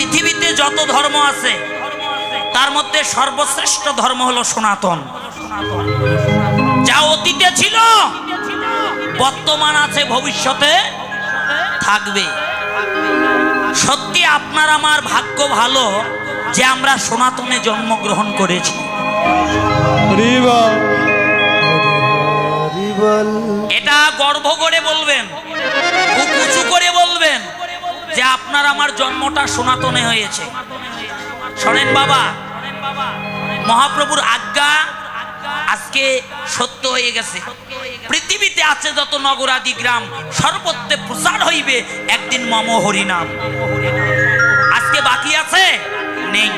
পৃথিবীতে যত ধর্ম আছে তার মধ্যে সর্বশ্রেষ্ঠ ধর্ম হলো সনাতন। যা অতীতে ছিল বর্তমান আছে ভবিষ্যতে থাকবে। সত্যি আপনার আমার ভাগ্য ভালো যে আমরা সনাতনে জন্মগ্রহণ করেছি। এটা গর্ব করে আপনার আমার জন্মটা সনাতনে হয়েছে। শোনেন বাবা, মহাপ্রভুর আজ্ঞা আজকে সত্য হয়ে গেছে। পৃথিবীতে আছে যত নগরাদি গ্রাম, সর্বত্রে প্রচার হইবে, একদিন মম হরিনাম। আজকে বাকি আছে? নেই।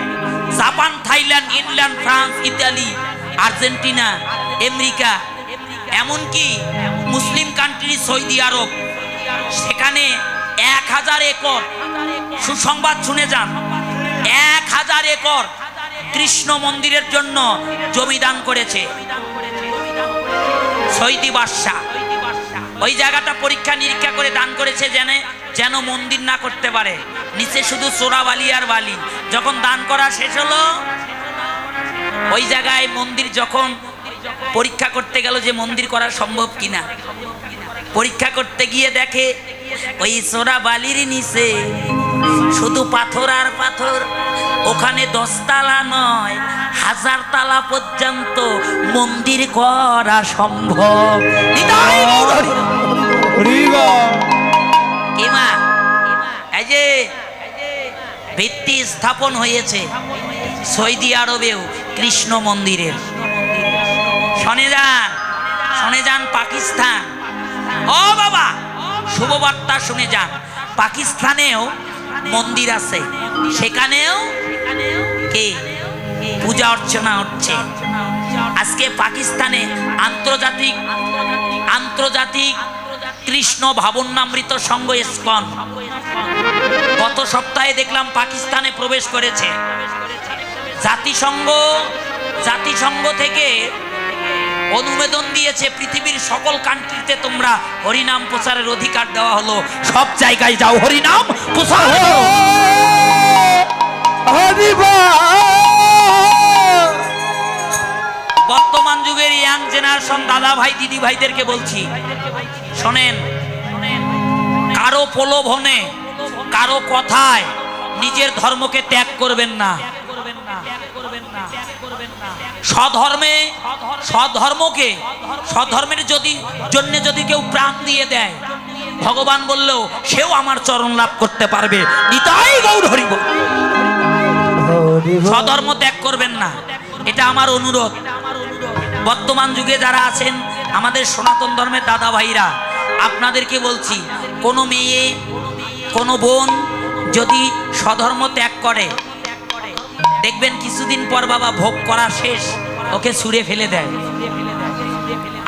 Japan, Thailand, England, France, Italy, Argentina, America, এমনকি মুসলিম কান্ট্রি সৌদি আরব। সেখানে এক হাজার একর। সুসংবাদ শুনে যান। এক হাজার একর কৃষ্ণ মন্দিরের জন্য জমি দান করেছে। ওই জায়গাটা পরীক্ষা নিরীক্ষা করে দান করেছে যেন যেন মন্দির না করতে পারে। নিচে শুধু চোরা বালি আর বালি। যখন দান করা শেষ হলো, ওই জায়গায় মন্দির যখন পরীক্ষা করতে গেল যে মন্দির করা সম্ভব কিনা। পরীক্ষা করতে গিয়ে দেখে ওই সোরা বালির নিচে শুধু পাথর আর পাথর ওখানে দশতলা নয় হাজার তালা পর্যন্ত মন্দির করা সম্ভব। এই যে ভিত্তি স্থাপন হয়েছে সৌদি আরবেও কৃষ্ণ মন্দিরের। শোনে যান শোনে যান পাকিস্তান। ও বাবা শুভবার্তা শুনে যান। পাকিস্তানেও মন্দির আছে। সেখানেও কে? পূজা অর্চনা হচ্ছে। আজকে পাকিস্তানে আন্তর্জাতিক আন্তর্জাতিক কৃষ্ণ ভাবন্যামৃত সংঘ ইস্কন গত সপ্তাহে দেখলাম পাকিস্তানে প্রবেশ করেছে। জাতিসংঘ জাতিসংঘ থেকে অনুমোদন দিয়েছে পৃথিবীর সকল কান্ট্রিতে তোমরা হরিনাম প্রচারের অধিকার দেওয়া হলো। সব জায়গায় যাও, হরিনাম প্রচার হলো। বর্তমান যুগের ইয়াং জেনারেশন দাদা ভাই দিদি ভাইদেরকে বলছি, শোনেন, কারও প্রলোভনে, কারও কথায় নিজের ধর্মকে ত্যাগ করবেন না। স্বধর্মে সধর্মকে সধর্মের যদি জন্য যদি কেউ প্রাণ দিয়ে দেয় ভগবান বললেও সেও আমার চরণ লাভ করতে পারবে। নিতাই গৌর হরিব সধর্ম ত্যাগ করবেন না। এটা আমার অনুরোধ। বর্তমান যুগে যারা আছেন আমাদের সনাতন ধর্মের দাদা ভাইরা আপনাদেরকে বলছি কোনো মেয়ে কোনো বোন যদি সধর্ম ত্যাগ করে দেখবেন কিছুদিন পর বাবা ভোগ করা শেষ ওকে ছুঁড়ে ফেলে দেয়।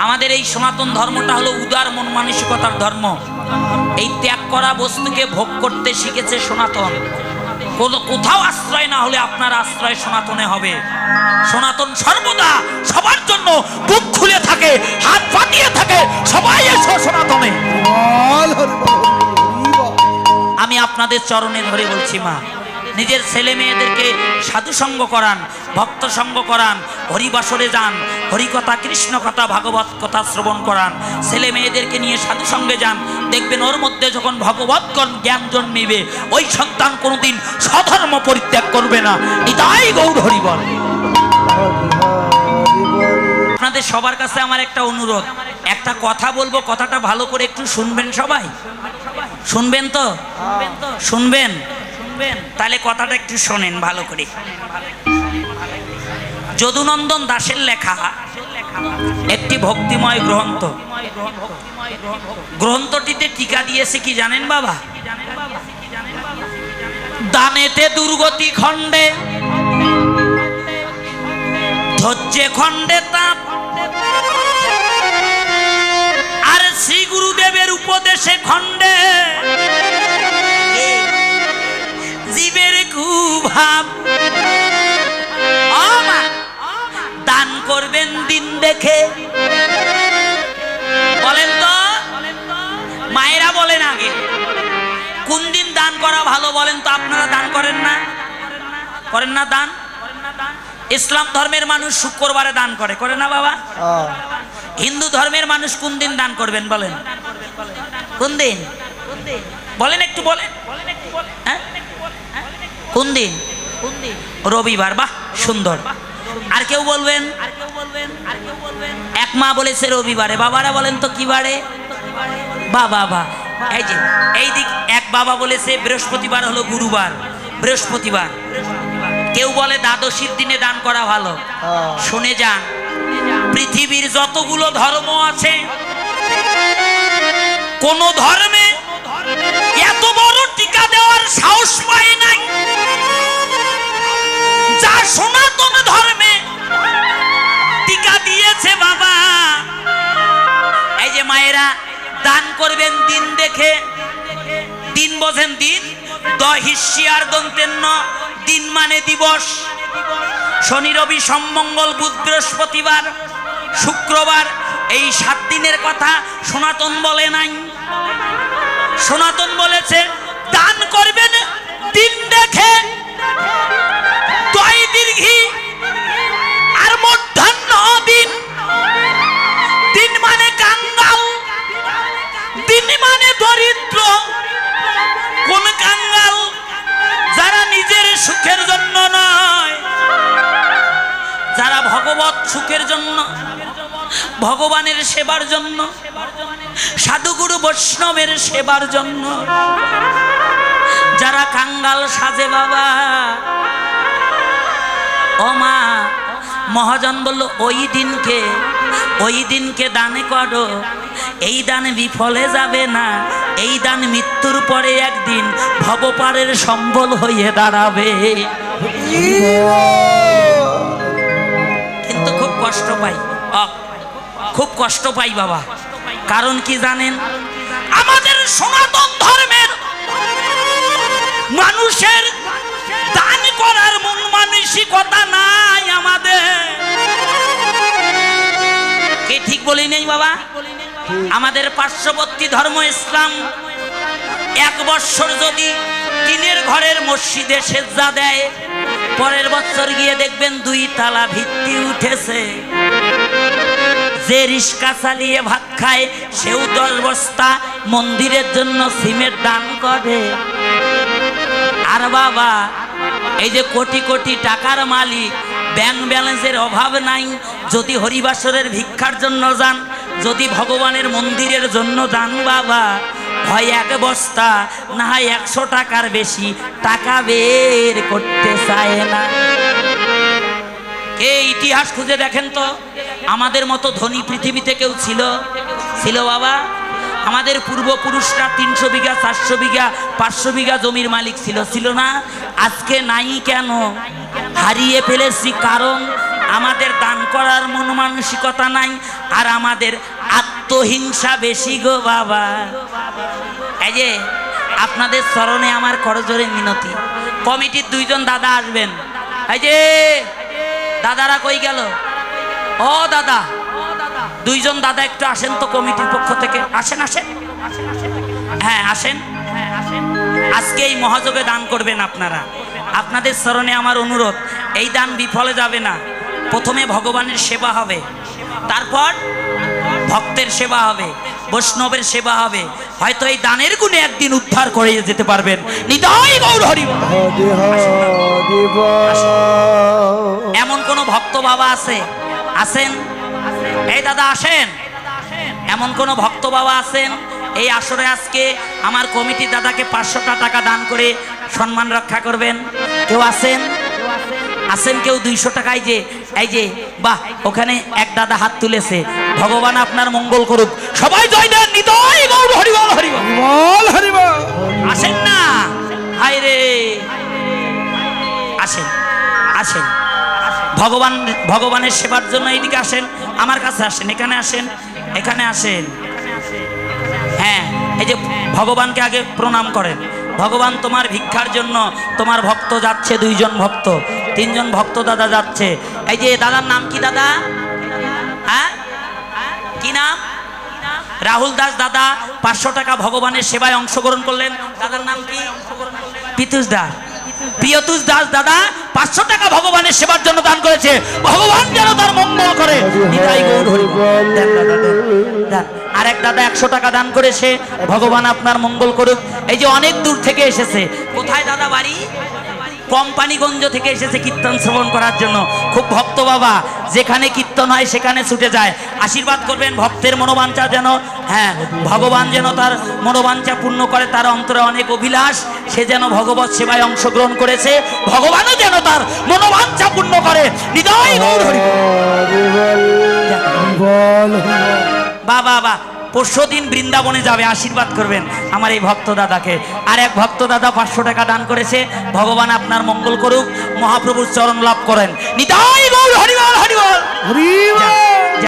আমাদের এই সনাতন ধর্মটা হলো উদার মন মানসিকতার ধর্ম। এই ত্যাগ করা বস্তুকে ভোগ করতে শিখেছে সনাতন। কোথাও আশ্রয় না হলে আপনার আশ্রয় সনাতনে হবে। সনাতন সর্বদা সবার জন্য বুক খুলে থাকে হাত পাতিয়ে থাকে সবাই এসো সনাতনে। আমি আপনাদের চরণে ধরে বলছি মা নিজের ছেলে মেয়েদেরকে সাধু সঙ্গ করান, ভক্ত সঙ্গ করান, হরিবাসরে যান, হরিকথা কৃষ্ণ কথা ভাগবত কথা শ্রবণ করান, ছেলে মেয়েদেরকে নিয়ে সাধু সঙ্গে যান, দেখবেন ওর মধ্যে যখন ভগবৎগণ জ্ঞান জন্মিবে, ওই সন্তান কোনোদিন সধর্ম পরিত্যাগ করবে না। নিতাই গৌর হরিবল। আপনাদের সবার কাছে আমার একটা অনুরোধ, একটা কথা বলব, কথাটা ভালো করে একটু শুনবেন সবাই? শুনবেন তো? শুনবেন? তাহলে কথাটা একটু শোনেন ভালো করে। যদুনন্দন দাসের লেখা একটি ভক্তিময় গ্রন্থ। গ্রন্থটিতে টিকা দিয়েছে কি জানেন বাবা? দানেতে দুর্গতি খণ্ডে, ধৈর্যে খণ্ডে তাপ, আর শ্রী গুরুদেবের উপদেশে খণ্ডে জীবের কুভাব। দান করবেন দিন দেখে। বলেন তো, মায়েরা বলেন আগে। কোন দিন দান করা ভালো বলেন তো, আপনারা দান করেন না? করেন না দান? ইসলাম ধর্মের মানুষ শুক্রবারে দান করে করে না বাবা। হিন্দু ধর্মের মানুষ কোন দিন দান করবেন বলেন? কোন দিন? বলেন একটু বলেন। হ্যাঁ? কোন দিন? রবিবার, বাহ, সুন্দর। আর কেউ বলবেন? এক মা বলেছে রবিবারে, বাবারা বলেন তো কি বারে বা বাবা এই যে, এই দিক এক বাবা বলেছে বৃহস্পতিবার হলো গুরুবার, বৃহস্পতিবার। কেউ বলে দ্বাদশীর দিনে দান করা ভালো। শুনে যান, পৃথিবীর যতগুলো ধর্ম আছে, কোন ধর্মে এত বড় টিকা দেওয়ার সাহস পায় নাই। করবেন দিন দেখে। দিন বোঝেন দিন। দ দন্তের ন দিন মানে দিবস। শনি, রবি সোমমঙ্গল বুধ, বৃহস্পতিবার, শুক্রবার, এই সাত দিনের কথা সনাতন বলে নাই। সনাতন বলেছে, দান করবেন দিন দেখে। ভগবানের সেবার জন্য সাধুগুরু বৈষ্ণবের সেবার জন্য। যারা কাঙ্গাল সাজে বাবা ও মা মহাজন বলল ওই দিনকে ওই দিনকে দানে করো এই দান বিফলে যাবে না এই দান মৃত্যুর পরে একদিন ভবপারের সম্বল হয়ে দাঁড়াবে। কিন্তু খুব কষ্ট পাই। অ, খুব কষ্ট পাই বাবা। কারণ কি জানেন? আমাদের সনাতন ধর্মের মানুষের দান করার মন মানসিকতা নাই আমাদের। কে ঠিক বলি নেই বাবা? আমাদের পার্শ্ববর্তী ধর্ম ইসলাম এক বৎসর যদি টিনের ঘরের মসজিদে সেজদা দেয়, পরের বছর গিয়ে দেখবেন দুই তালা ভিত্তি উঠেছে। যে রিস্কা চালিয়ে ভাত খায়, সেও দশ বস্তা মন্দিরের জন্য সিমের দান করে। আর বাবা, এই যে কোটি কোটি টাকার মালিক, ব্যাংক ব্যালেন্সের অভাব নাই, যদি হরিবাসরের ভিক্ষার জন্য যান, যদি ভগবানের মন্দিরের জন্য যান বাবা, হয় এক বস্তা, না হয় একশো টাকার বেশি, টাকা বের করতে চায় না। কে ইতিহাস খুঁজে দেখেন তো? আমাদের মতো ধনী পৃথিবীতে কেউ ছিল? ছিল বাবা? আমাদের পূর্বপুরুষরা তিনশো বিঘা, চারশো বিঘা, পাঁচশো বিঘা জমির মালিক ছিল। ছিল না? আজকে নাই কেন? হারিয়ে ফেলেছি কারণ আমাদের দান করার মন মানসিকতা নাই আর আমাদের আত্মহিংসা বেশি গো বাবা। এই যে, আপনাদের স্মরণে আমার করজোরে মিনতি। কমিটির দুইজন দাদা আসবেন। এই যে, দাদারা কই গেল? ও দাদা দুইজন দাদা একটু আসেন তো কমিটির পক্ষ থেকে। আসেন আসেন। হ্যাঁ আসেন। আজকে এই মহাযোগে দান করবেন আপনারা। আপনাদের স্মরণে আমার অনুরোধ এই দান বিফলে যাবে না। প্রথমে ভগবানের সেবা হবে তারপর ভক্তের সেবা হবে বৈষ্ণবের সেবা হবে। হয়তো এই দানের গুণে একদিন উদ্ধার করে যেতে পারবেন। নিতাই গৌর হরি। এমন কোন ভক্ত বাবা আছে? আছেন? এই দাদা আসেন। এমন কোন ভক্ত বাবা আছেন? এই আসরে আজকে আমার কমিটি দাদাকে পাঁচশোটা টাকা দান করে সম্মান রক্ষা করবেন। কেউ আছেন? আছেন কেউ দুইশো টাকায় যে এই যে বাহ ওখানে এক দাদা হাত তুলেছে। ভগবান আপনার মঙ্গল করুক। সবাই জয় দেন নিতাই গৌর হরিবল হরিবল। বল আসেন না? হায় রে। আসেন আসেন। ভগবান, ভগবানের সেবার জন্য এইদিকে আসেন, আমার কাছে আসেন, এখানে আসেন এখানে আসেন। হ্যাঁ এই যে ভগবানকে আগে প্রণাম করেন। ভগবান তোমার ভিক্ষার জন্য, তোমার ভক্ত যাচ্ছে, দুইজন ভক্ত, তিনজন ভক্ত দাদা যাচ্ছে। এই যে দাদার নাম কি দাদা? হ্যাঁ? কি নাম? রাহুল দাস দাদা, পাঁচশো টাকা ভগবানের সেবায় অংশগ্রহণ করলেন। দাদার নাম কি? পিতুষ দাস প্রিয়তুষ দাস দাদা পাঁচশো টাকা ভগবানের সেবার জন্য দান করেছে। ভগবান যেন তার মঙ্গল করে। আর এক দাদা একশো টাকা দান করেছে। ভগবান আপনার মঙ্গল করুক। এই যে অনেক দূর থেকে এসেছে। কোথায় দাদা বাড়ি? কোম্পানিগঞ্জ থেকে এসেছে কীর্তন শ্রবণ করার জন্য। খুব ভক্ত বাবা যেখানে কীর্তন হয় সেখানে ছুটে যায়। আশীর্বাদ করবেন ভক্তের মনোবাঞ্ছা যেন হ্যাঁ ভগবান যেন তার মনোবাঞ্ছা পূর্ণ করে তার অন্তরে অনেক অভিলাষ। সে যেন ভগবত সেবায় অংশগ্রহণ করেছে ভগবানও যেন তার মনোবাঞ্ছা পূর্ণ করে। হৃদয় গৌর হরি। বল। বল। বা বা বা পরশু দিন বৃন্দাবনে যাবে আশীর্বাদ করবেন আমার এই ভক্ত দাদাকে। আর এক ভক্ত দাদা পাঁচশো টাকা দান করেছে ভগবান আপনার মঙ্গল করুক মহাপ্রভুর চরণ লাভ করেন। নিতাই গৌর হরিবল হরিবল হরি বল।